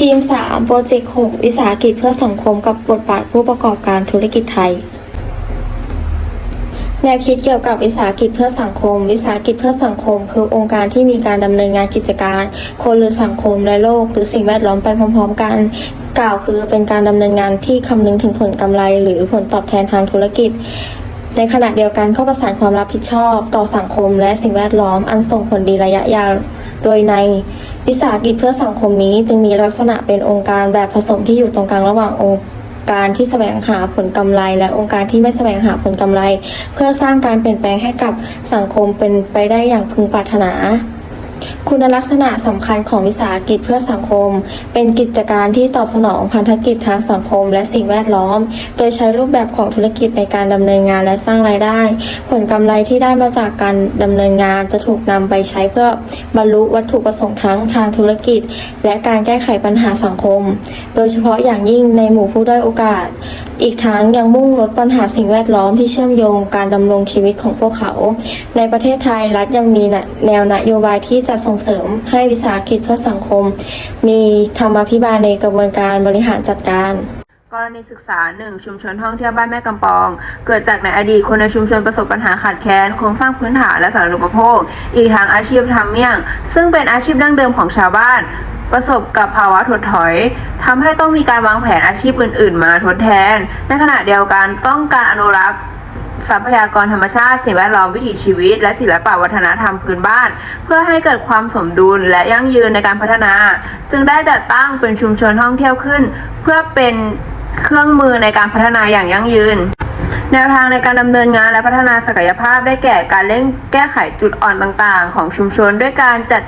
ทีม 3 โปรเจกต์ 6 วิสาหกิจเพื่อสังคมกับบทบาทผู้ประกอบการธุรกิจไทย แนวคิดเกี่ยวกับวิสาหกิจเพื่อสังคม วิสาหกิจเพื่อสังคม คือองค์การที่มีการดำเนินงานกิจการ คนหรือสังคมและโลก หรือสิ่งแวดล้อมไปพร้อม ๆ กัน กล่าวคือเป็นการดำเนินงานที่คำนึงถึงผลกำไร หรือผลตอบแทนทางธุรกิจในขณะเดียวกันก็ประสานความรับผิดชอบ ต่อสังคมและสิ่งแวดล้อมอันส่งผลดีระยะยาว โดยใน วิสาหกิจเพื่อสังคมนี้จึงมีลักษณะเป็นองค์การแบบผสมที่อยู่ตรงกลางระหว่างองค์การที่แสวงหาผลกำไร และองค์การที่ไม่แสวงหาผลกำไร เพื่อสร้างการเปลี่ยนแปลงให้กับสังคมเป็นไปได้อย่างพึงปรารถนา คุณลักษณะสำคัญของวิสาหกิจเพื่อสังคม เป็นกิจการที่ตอบสนองพันธกิจทางสังคม และสิ่งแวดล้อม โดยใช้รูปแบบของธุรกิจในการดำเนินงานและสร้างรายได้ ผลกำไรที่ได้มาจากการดำเนินงานจะถูกนำไปใช้เพื่อบรรลุวัตถุประสงค์ทั้งทางธุรกิจ และการแก้ไขปัญหาสังคม โดยเฉพาะอย่างยิ่งในหมู่ผู้ด้อยโอกาส อีกทั้งยังมุ่งลดปัญหาสิ่งแวดล้อมที่เชื่อมโยงการดำรงชีวิตของพวกเขา ในประเทศไทยรัฐยังมีแนวนโยบายที่จะส่งเสริมให้วิสาหกิจเพื่อสังคม มีธรรมาภิบาลในกระบวนการบริหารจัดการกรณีศึกษา 1. ชุมชนท่องเที่ยวบ้านแม่กำปอง เกิดจากในอดีตคนในชุมชนประสบปัญหาขาดแคลนโครงสร้างพื้นฐานและสาธารณูปโภค อีกทั้งอาชีพทำเมี่ยง ซึ่งเป็นอาชีพดั้งเดิมของชาวบ้าน ประสบกับภาวะถดถอยทำให้ต้องมีการวางแผนอาชีพอื่น ๆ มาทดแทน ในขณะเดียวกันต้องการอนุรักษ์ ทรัพยากรธรรมชาติสิ่งแวดล้อมวิถีชีวิต และศิลปวัฒนธรรมพื้นบ้าน เพื่อให้เกิดความสมดุลและยั่งยืนในการพัฒนา จึงได้จัดตั้งเป็นชุมชนท่องเที่ยวขึ้น เพื่อเป็นเครื่องมือในการพัฒนาอย่างยั่งยืนแนวทางในการดำเนินงานและพัฒนาศักยภาพได้แก่การเร่งแก้ไขจุดอ่อนต่างๆ ของชุมชนด้วยการจัด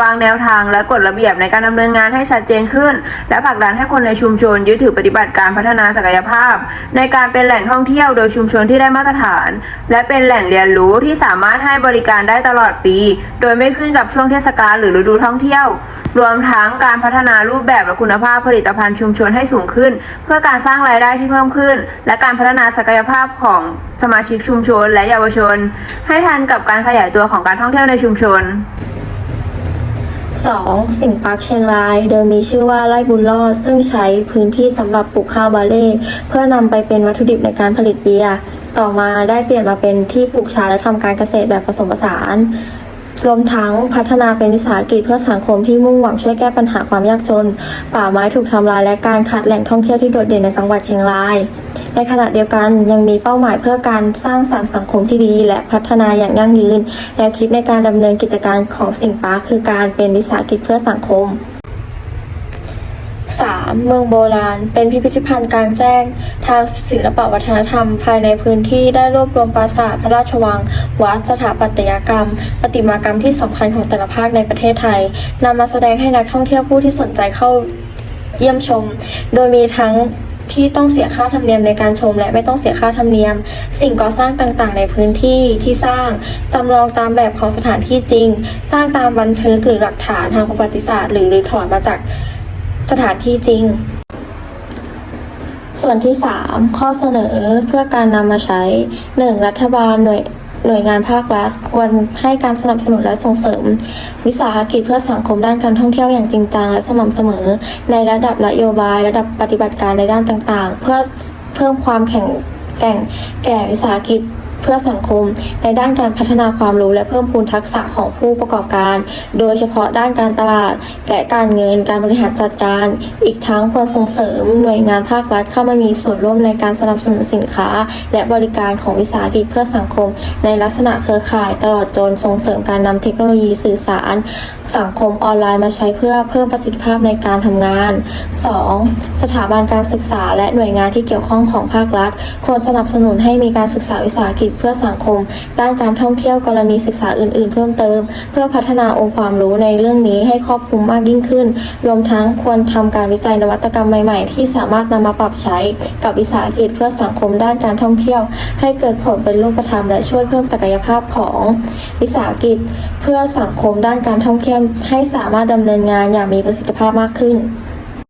วางแนวทางและกฎระเบียบในการดำเนินงานให้ชัดเจนขึ้น และผลักดันให้คนในชุมชนยึดถือปฏิบัติการพัฒนาศักยภาพ ในการเป็นแหล่งท่องเที่ยวโดยชุมชนที่ได้มาตรฐาน และเป็นแหล่งเรียนรู้ที่สามารถให้บริการได้ตลอดปี โดยไม่ขึ้นกับช่วงเทศกาลหรือฤดูท่องเที่ยว รวมทั้งการพัฒนารูปแบบและคุณภาพผลิตภัณฑ์ชุมชนให้สูงขึ้น เพื่อการสร้างรายได้ที่เพิ่มขึ้น และการพัฒนาศักยภาพของสมาชิกชุมชนและเยาวชน ให้ทันกับการขยายตัวของการท่องเที่ยวในชุมชน 2. สิงปาร์คเชียงรายเดิมมีชื่อว่าไร่บุญรอด ซึ่งใช้พื้นที่สำหรับปลูกข้าวบาเล่เพื่อนำไปเป็นวัตถุดิบในการผลิตเบียร์ต่อมาได้เปลี่ยนมาเป็นที่ปลูกชาและทำการเกษตรแบบผสมผสาน รวมทั้งพัฒนาเป็นวิสาหกิจเพื่อสังคมที่มุ่งหวังช่วยแก้ปัญหาความยากจน ป่าไม้ถูกทำลายและการขาดแหล่งท่องเที่ยวที่โดดเด่นในจังหวัดเชียงราย ในขณะเดียวกันยังมีเป้าหมายเพื่อการสร้างสรรค์สังคมที่ดี และพัฒนาอย่างยั่งยืนแนวคิดในการดำเนินกิจการของสิงปาร์คคือการเป็นวิสาหกิจเพื่อสังคม 3. เมืองโบราณ เป็นพิพิธภัณฑ์กลางแจ้ง ทางศิลปวัฒนธรรม ภายในพื้นที่ได้รวบรวมปราสาทพระราชวัง วัดสถาปัตยกรรม ประติมากรรมที่สำคัญของแต่ละภาคในประเทศไทยนำมาแสดงให้นักท่องเที่ยวผู้ที่สนใจเข้าเยี่ยมชม โดยมีทั้งที่ต้องเสียค่าธรรมเนียมในการชม และไม่ต้องเสียค่าธรรมเนียม สิ่งก่อสร้างต่างๆ ในพื้นที่ที่สร้างจำลองตามแบบของสถานที่จริง สร้างตามบันทึกหรือหลักฐานทางประวัติศาสตร์ หรือรือถอนมาจาก สถานที่จริง ส่วนที่ 3 ข้อเสนอเพื่อการนำมาใช้ 1. รัฐบาลหน่วยหน่วยงานภาครัฐควรให้การสนับสนุนและส่งเสริม วิสาหกิจเพื่อสังคมด้านการท่องเที่ยวอย่างจริงจังและสม่ำเสมอ ในระดับนโยบาย ระดับปฏิบัติการในด้านต่างๆ เพื่อเพิ่มความแข็งแกร่งแก่วิสาหกิจ พื่อสังคม ในด้านการพัฒนาความรู้และเพิ่มพูนทักษะของผู้ประกอบการ โดยเฉพาะด้านการตลาด และการเงินการบริหารจัดการ อีกทั้งควรส่งเสริมหน่วยงานภาครัฐเข้ามามีส่วนร่วมในการสนับสนุนสินค้า และบริการของวิสาหกิจเพื่อสังคม ในลักษณะเครือข่ายตลอดจนส่งเสริมการนำเทคโนโลยีสื่อสาร สังคมออนไลน์มาใช้เพื่อเพิ่มประสิทธิภาพในการทำงาน 2. สถาบันการศึกษาและหน่วยงานที่เกี่ยวข้องของภาครัฐ ควรสนับสนุนให้มีการศึกษาวิสาหกิจเพื่อสังคม ด้านการท่องเที่ยวกรณีศึกษาอื่น ๆ เพิ่มเติม เพื่อพัฒนาองค์ความรู้ในเรื่องนี้ให้ครอบคลุมมากยิ่งขึ้น รวมทั้งควรทำการวิจัยนวัตกรรมใหม่ ๆ ที่สามารถนำมาปรับใช้ กับวิสาหกิจเพื่อสังคมด้านการท่องเที่ยว ให้เกิดผลเป็นรูปธรรมและช่วยเพิ่มศักยภาพของวิสาหกิจ เพื่อสังคมด้านการท่องเที่ยวให้สามารถดำเนินงานอย่างมีประสิทธิภาพมากขึ้น